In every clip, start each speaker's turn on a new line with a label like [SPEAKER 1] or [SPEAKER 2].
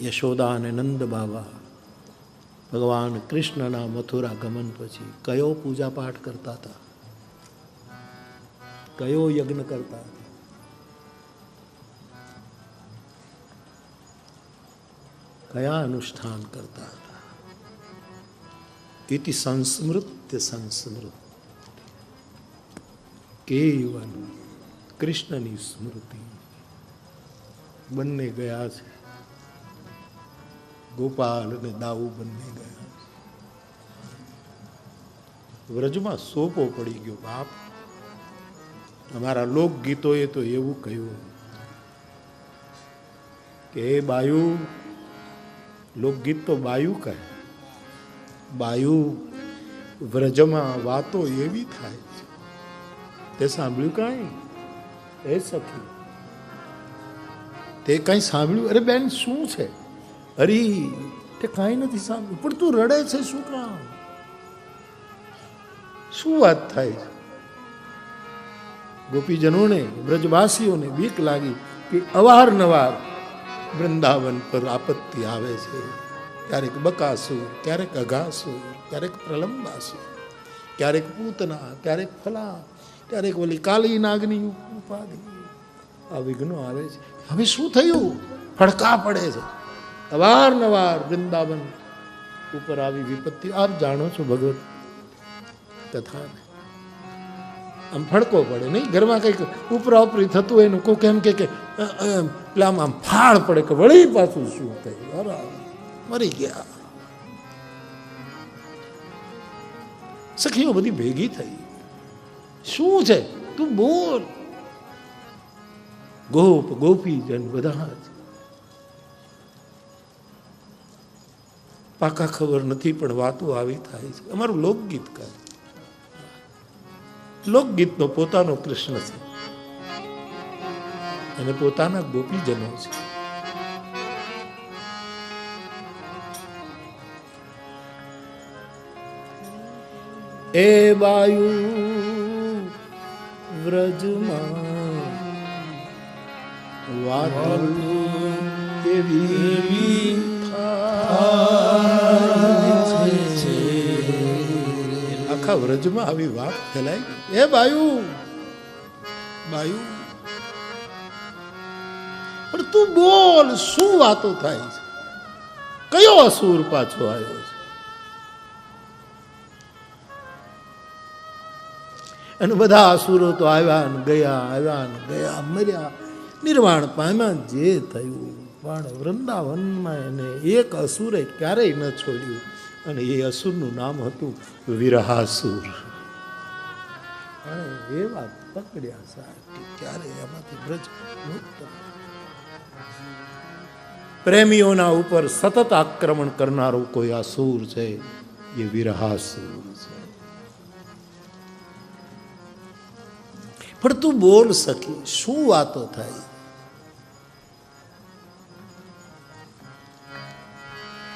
[SPEAKER 1] યશોદા અને નંદ બાબા ભગવાન કૃષ્ણના મથુરા ગમન પછી કયો પૂજા પાઠ કરતા હતા? કયો યજ્ઞ કરતા હતા? કયા અનુષ્ઠાન કરતા હતા? ઇતિ સંસ્મૃત્ય સંસ્મૃત. કેવલ કૃષ્ણની સ્મૃતિ. બંને ગયા છે. ગોપાલ અને દાઉ બંને ગયા. વ્રજમાં સોપો પડી ગયો બાપ. અમારા લોકગીતોએ તો એવું કહ્યું કે એ બાયુ, લોકગીત તો બાયુ કહે. બાયુ, વ્રજમાં વાતો એવી થાય તે સાંભળ્યું કાંઈ? એ સખી, તે કંઈ સાંભળ્યું? અરે બેન, શું છે? અરે, તે કાંઈ નથી સાંભળ્યું. પણ તું રડે છે, શું કામ? શું વાત થાય છે? ગોપીજનોને બ્રજવાસીઓને બીક લાગી કે અવારનવાર વૃંદાવન પર આપત્તિ આવે છે. ક્યારેક બકાસુર ક્યારેક અઘાસુર ક્યારેક પ્રલંબાસુર ક્યારેક પૂતના, ક્યારેક ફલા, ક્યારેક ઓલી કાલી નાગની ઉપાધિ. આ વિઘ્નો આવે છે. હવે શું થયું? ફડકા પડે છે. અવારનવાર વૃંદાવન ઉપર આવી વિપત્તિ. આપ જાણો છો ભગવત કથાને આમ ફડકો પડે, નહીં? ઘરમાં કંઈક ઉપરા ઉપરી થતું હોય ને કોઈક એમ કે પેલા આમ ફાળ પડે કે વળી પાછું શું થયું? મરી ગયા. સખીઓ બધી ભેગી થઈ. શું છે? તું બોલ. ગોપ, ગોપીજન બધા જ. પાકા ખબર નથી, પણ વાતો આવી થાય છે. અમારું લોકગીત કહે લોકગીતનો પોતાનો કૃષ્ણ છે. અને પોતાના ગોપીજનો છે. એ વાયુ વ્રજમાં વાતો એવી આખા વ્રજમાં આવી વાત ફેલાઈ એ બાયુ! બાયુ! પણ તું બોલ, શું વાતો થાય છે? કયો અસુર પાછો આવ્યો છે? અને બધા અસુરો તો આવ્યા ને ગયા, આવ્યા ને ગયા, મર્યા. નિર્વાણ પામ્યા જે થયું. પણ વૃંદાવનમાં એને એક અસુરે ક્યારેય ન છોડ્યું. અને એ અસુરનું નામ હતું વિરહાસુર. અને એ પકડ્યા સાહેબ ક્યારે એમાંથી બ્રજ મુક્ત પ્રેમીઓના ઉપર સતત આક્રમણ કરનારો કોઈ આસુર છે, એ વિરહાસુર છે. પણ તું બોલ શકી શું વાતો થાય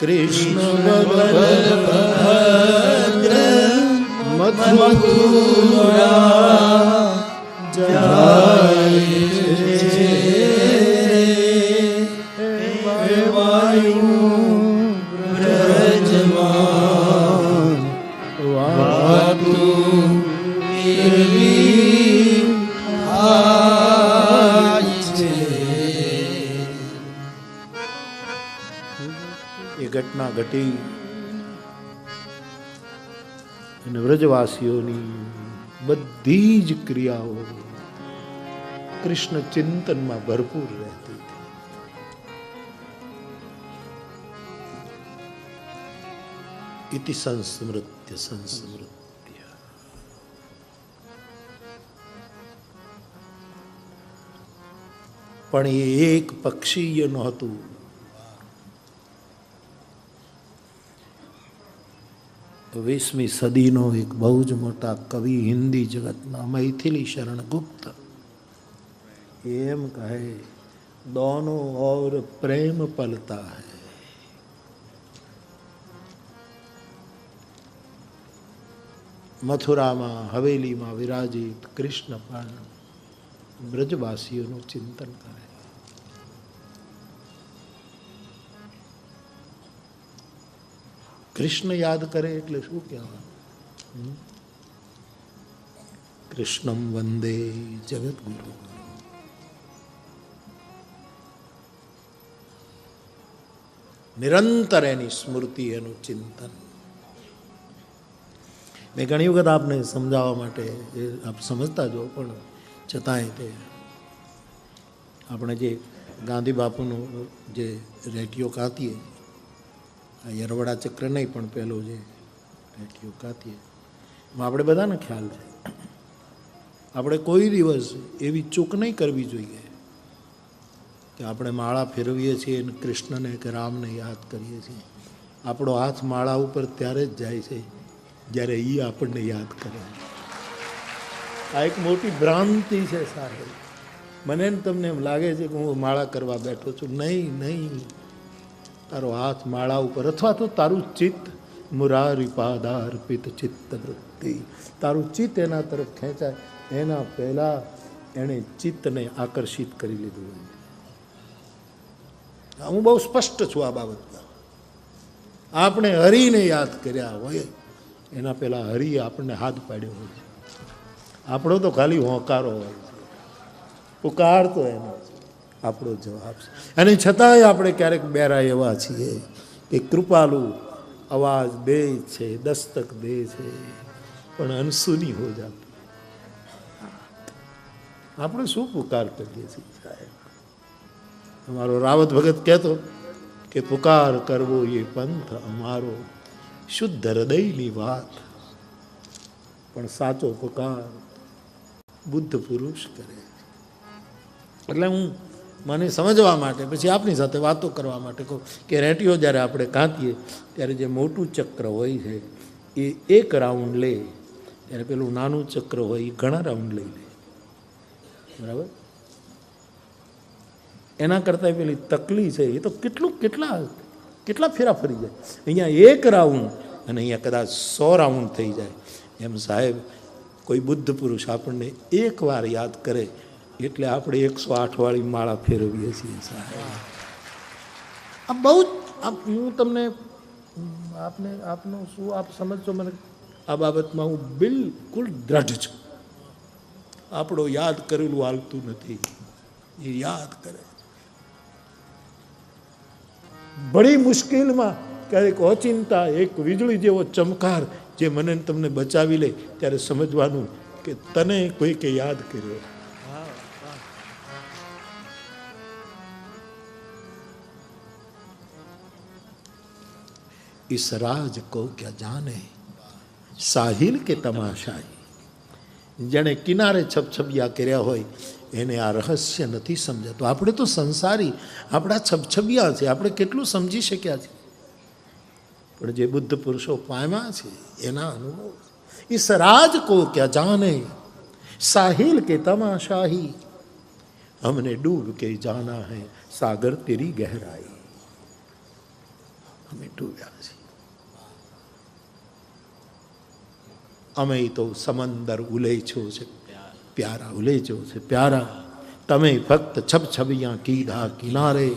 [SPEAKER 2] બલભદ્ર
[SPEAKER 1] કૃષ્ણ બલભદ્ર મથુરા એ ઘટના ઘટી. અને વ્રજવાસીઓની બધી જ ક્રિયાઓ કૃષ્ણ ચિંતનમાં ભરપૂર રહેતી સંસ્મૃત્ય સંસ્મૃત્ય. પણ એ એક પક્ષીય નહોતું વીસમી સદીનો એક બહુ જ મોટા કવિ હિન્દી જગતના મૈથિલી શરણ ગુપ્ત એમ કહે, દોનો ઓર પ્રેમ પલતા હૈ. મથુરામાં, હવેલીમાં વિરાજિત કૃષ્ણ પણ બ્રજવાસીઓનું ચિંતન કરે કૃષ્ણ યાદ કરે એટલે શું કહેવાય કૃષ્ણમ વંદે જગદગુરુ. નિરંતર એની સ્મૃતિ, એનું ચિંતન. મેં ઘણી વખત આપને સમજાવવા માટે એ આપ સમજતા જો પણ છતાંય તે આપણે જે ગાંધી બાપુનું જે રેટીઓ કાતીએ આ યરવડા ચક્ર નહીં પણ પહેલો જે રેટીઓ કાતીએ એમાં આપણે બધાને ખ્યાલ છે. આપણે કોઈ દિવસ એવી ચૂક નહીં કરવી જોઈએ કે આપણે માળા ફેરવીએ છીએ અને કૃષ્ણને કે રામને યાદ કરીએ છીએ. આપણો હાથ માળા ઉપર ત્યારે જ જાય છે જ્યારે એ આપણને યાદ કરે. આ એક મોટી ભ્રાંતિ છે સાહેબ. મને તમને એમ લાગે છે કે હું માળા કરવા બેઠો છું. નહીં નહીં. તારો હાથ માળા ઉપર અથવા તો તારું ચિત્ત મુરારિપાદાર્પિત ચિત્ત વૃત્તિ તારું ચિત્ત એના તરફ ખેંચાય. એના પહેલાં એણે ચિત્તને આકર્ષિત કરી લીધું હોય. હું બહુ સ્પષ્ટ છું આ બાબતમાં. આપણે હરિને યાદ કર્યા હોય, એના પહેલાં હરિ આપણને હાથ પાડ્યો હોય. આપણો તો ખાલી હોંકારો હોય. છે પુકાર તો એનો છે આપણો જવાબ છે. અને છતાંય આપણે ક્યારેક બેરા એવા છીએ કે કૃપાલુ, અવાજ દે છે, દસ્તક દે છે, પણ અનસુની હો જાતું. આપણે શું પુકાર કરીએ છીએ સાહેબ? અમારો રાવત ભગત કહેતો કે પુકાર કરવો એ પંથ અમારો, શુદ્ધ હૃદયની વાત. પણ સાચો પુકાર બુદ્ધ પુરુષ કરે એટલે હું મને સમજવા માટે, પછી આપની સાથે વાતો કરવા માટે કહું કે રેટીઓ જ્યારે આપણે કાંતીએ, ત્યારે જે મોટું ચક્ર હોય છે, એ એક રાઉન્ડ લે, ત્યારે પેલું નાનું ચક્ર હોય, એ ઘણા રાઉન્ડ લઈ લે. બરાબર? એના કરતાં પેલી તકલી છે, એ તો કેટલું, કેટલા કેટલા ફેરા ફરી જાય. અહીંયા એક રાઉન્ડ અને અહીંયા કદાચ સો રાઉન્ડ થઈ જાય. એમ સાહેબ, કોઈ બુદ્ધ પુરુષ આપણને એકવાર યાદ કરે એટલે આપણે એકસો આઠ વાળી માળા ફેરવીએ છીએ સાહેબ. આ બહુ હું તમને આપને આપનું શું આપ સમજશો મને? આ બાબતમાં હું બિલકુલ દ્રઢ છું. આપણો યાદ કરેલું હાલતું નથી. એ યાદ કરે બડી મુશ્કેલમાં ક્યારેક ઓચિંતા, એક વીજળી જેવો ચમકાર જે મને તમને બચાવી લે, ત્યારે સમજવાનું કે તને કોઈકે યાદ કર્યો. इस राज को क्या जाने સાહિલ કે તમાશાહી જેણે કિનારે છબછબિયા કર્યા હોય એને આ રહસ્ય નથી સમજાતું આપણે તો સંસારી આપણા છબછબિયા છે આપણે કેટલું સમજી શક્યા છે પણ જે બુદ્ધ પુરુષો પામ્યા છે એના અનુભવ इस राज को क्या जाने साहिल के तमाशाही हमने डूब के जाना है सागर तेरी गहराई અમે ડૂબ્યા છીએ અમે તો સમંદર ઉલેચ્યો છે, પ્યારા ઉલેચો છે, પ્યારા. તમે ફક્ત છબછબિયા કીધા કિનારે,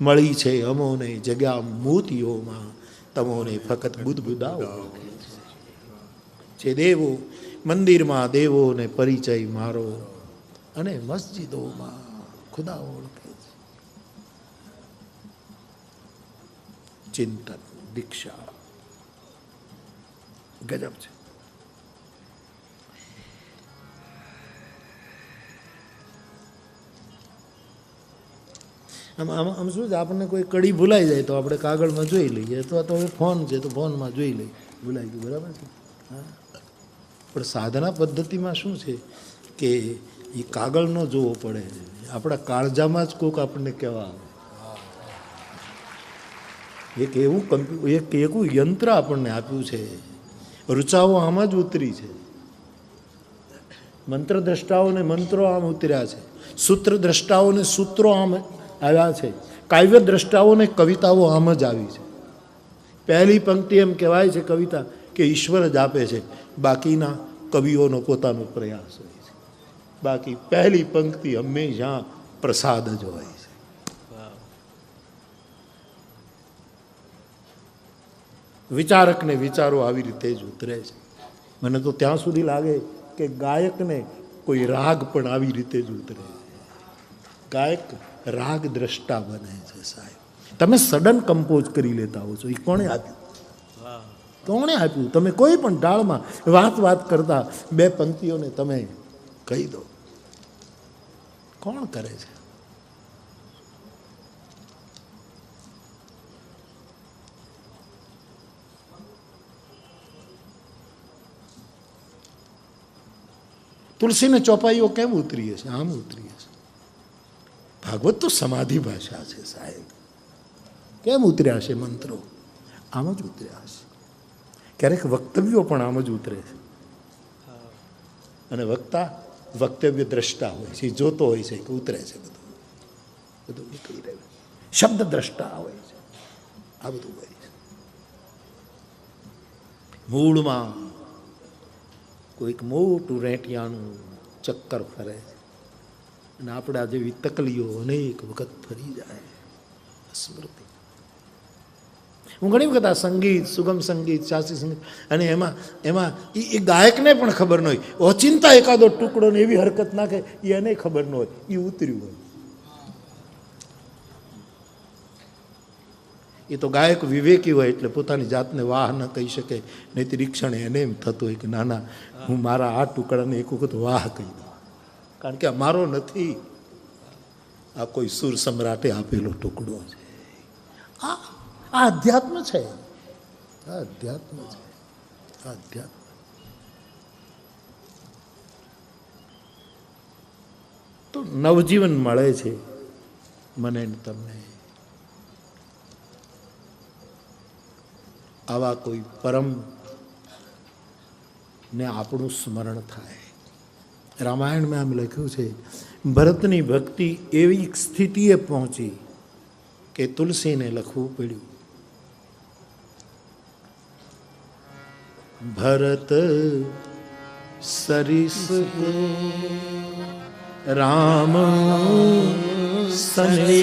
[SPEAKER 1] મળી છે અમોને જગ્યા મોતીઓમાં, તમોને ફક્ત બુદબુદાઓ છે. દેવો, મંદિરમાં દેવોને પરિચય મારો અને મસ્જિદોમાં ખુદા ઓળખે છે. ચિંતન, દીક્ષા. ગજબ છે. આમ આમ આમ શું છે? આપણને કોઈ કડી ભૂલાઈ જાય તો આપણે કાગળમાં જોઈ લઈએ અથવા તો હવે ફોન છે તો ફોનમાં જોઈ લઈએ. ભૂલાઈ ગયું, બરાબર છે? હા. પણ સાધના પદ્ધતિમાં શું છે કે એ કાગળ ન જોવો પડે. આપણા કાળજામાં જ કોક આપણને કહેવા આવે. એક એવું કમ્પ્યુ એક એવું યંત્ર આપણને આપ્યું છે. રૂચાઓ આમાં જ ઉતરી છે. મંત્ર દ્રષ્ટાઓને મંત્રો આમ ઉતર્યા છે. સૂત્ર દ્રષ્ટાઓને સૂત્રો આમ આવ્યા છે. કાવ્ય દ્રષ્ટાઓને કવિતાઓ આમ જ આવી છે. પહેલી પંક્તિ એમ કહેવાય છે કવિતા કે ઈશ્વર જ આપે છે. બાકીના કવિઓનો પોતાનો પ્રયાસ હોય છે. બાકી પહેલી પંક્તિ હંમેશા પ્રસાદ જ હોય છે. વિચારકને વિચારો આવી રીતે જ ઉતરે છે. મને તો ત્યાં સુધી લાગે કે ગાયકને કોઈ રાગ પણ આવી રીતે જ ઉતરે ગાયક રાગ દ્રષ્ટા બને છે સાહેબ. તમે સડન કમ્પોઝ કરી લેતા હો છો. એ કોણે આપ્યું? કોણે આપ્યું? તમે કોઈ પણ ડાળમાં વાત વાત કરતા બે પંક્તિઓને તમે કહી દો. કોણ કરે છે? તુલસીને ચોપાઈઓ કેમ ઉતરીએ છે? આમ ઉતરીએ છે. ભાગવત તો સમાધિ ભાષા છે સાહેબ. કેમ ઉતર્યા છે મંત્રો? આમ જ ઉતર્યા છે. ક્યારેક વક્તવ્યો પણ આમ જ ઉતરે છે. અને વક્તા વક્તવ્ય દ્રષ્ટા હોય છે, જોતો હોય છે કે ઉતરે છે બધું. બધું નીકળી રહ્યું શબ્દ દ્રષ્ટા હોય છે. આ બધું હોય છે. મૂળમાં કોઈક મોટું રેટિયાનું ચક્કર ફરે છે. અને આપણા જેવી તકલીઓ અનેક વખત ફરી જાય. સ્મૃતિ. હું ઘણી વખત આ સંગીત, સુગમ સંગીત શાસ્ત્રીય સંગીત, અને એમાં એમાં એ ગાયકને પણ ખબર ન હોય. ઓચિંતા એકાદો ટુકડો ને એવી હરકત નાખે એ એને ખબર ન હોય. એ ઉતર્યું હોય. એ તો ગાયક વિવેકી હોય એટલે પોતાની જાતને વાહ ન કહી શકે. નહીં રિક્ષણ એને એમ થતું હોય કે, ના ના, હું મારા આ ટુકડાને એક વખત વાહ કહી દઉં. કારણ કે આ મારો નથી. આ કોઈ સુર સમ્રાટે આપેલો ટુકડો છે. આ આધ્યાત્મ છે. આ અધ્યાત્મ છે. આ અધ્યાત્મ. તો નવજીવન મળે છે મને તમને. આવા કોઈ પરમ ને આપણું સ્મરણ થાય. રામાયણમાં આમ લખ્યું છે, ભરતની ભક્તિ એવી સ્થિતિએ પહોંચી કે તુલસીને લખવું પડ્યું. ભરત સરીસ રામ સને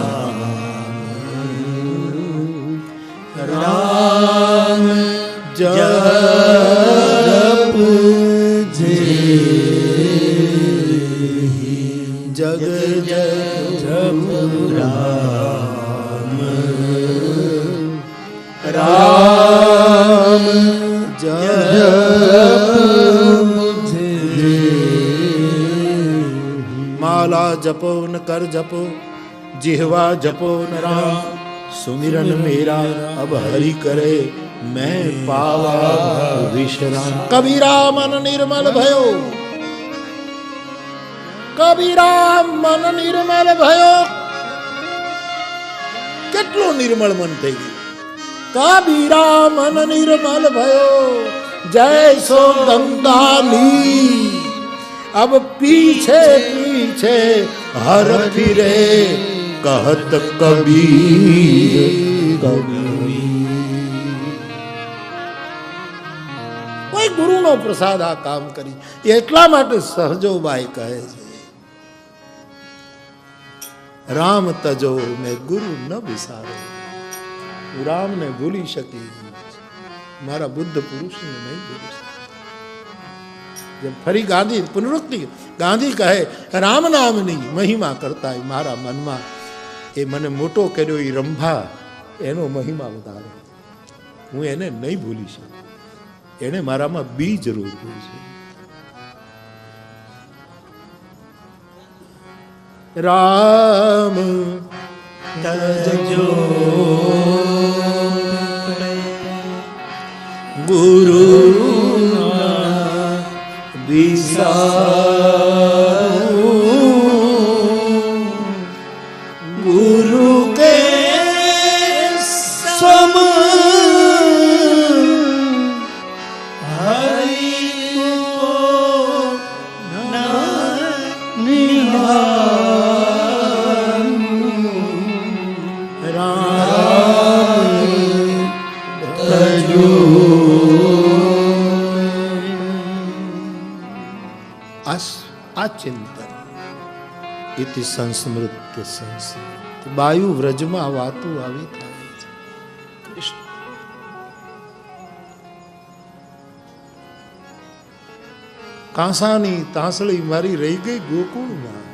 [SPEAKER 1] कर जपो जिहवा जपो न राम सुमिरन मेरा अब हरि करे मैं पावा विश्राम कबीरा मन निर्मल भयो कबीरा मन निर्मल भयो કેટલું નિર્મળ મન થઈ ગયું કબીરા મન નિર્મલ ભયો જય સો ગંગાલી अब पीछे पीछे હર ફિરે કહત કબીર કોઈ ગુરુનો પ્રસાદ આ કામ કરી એટલા માટે સહજોબાઈ કહે છે રામ તજો મેં ગુરુ ન બિસારો હું રામને ભૂલી શકી મારા બુદ્ધ પુરુષને નહીં ભૂલી શકી જેમ ફરી ગાંધી પુનરુક્તિ ગાંધી કહે રામ નામની મહિમા કરતા મારા મનમાં એ મને મોટો કર્યો એ રંભા એનો મહિમા વધારે હું એને નહીં ભૂલી શકું એને મારામાં બીજ રોપ્યું છે રામ ગુરુ ગુરુ ઇતિ સંસ્મૃત્ય સંસ્મૃત બાયુ વ્રજમાં વાતું આવી થાય છે. કાંસાની તાંસળી મારી રહી ગઈ ગોકુળમાં.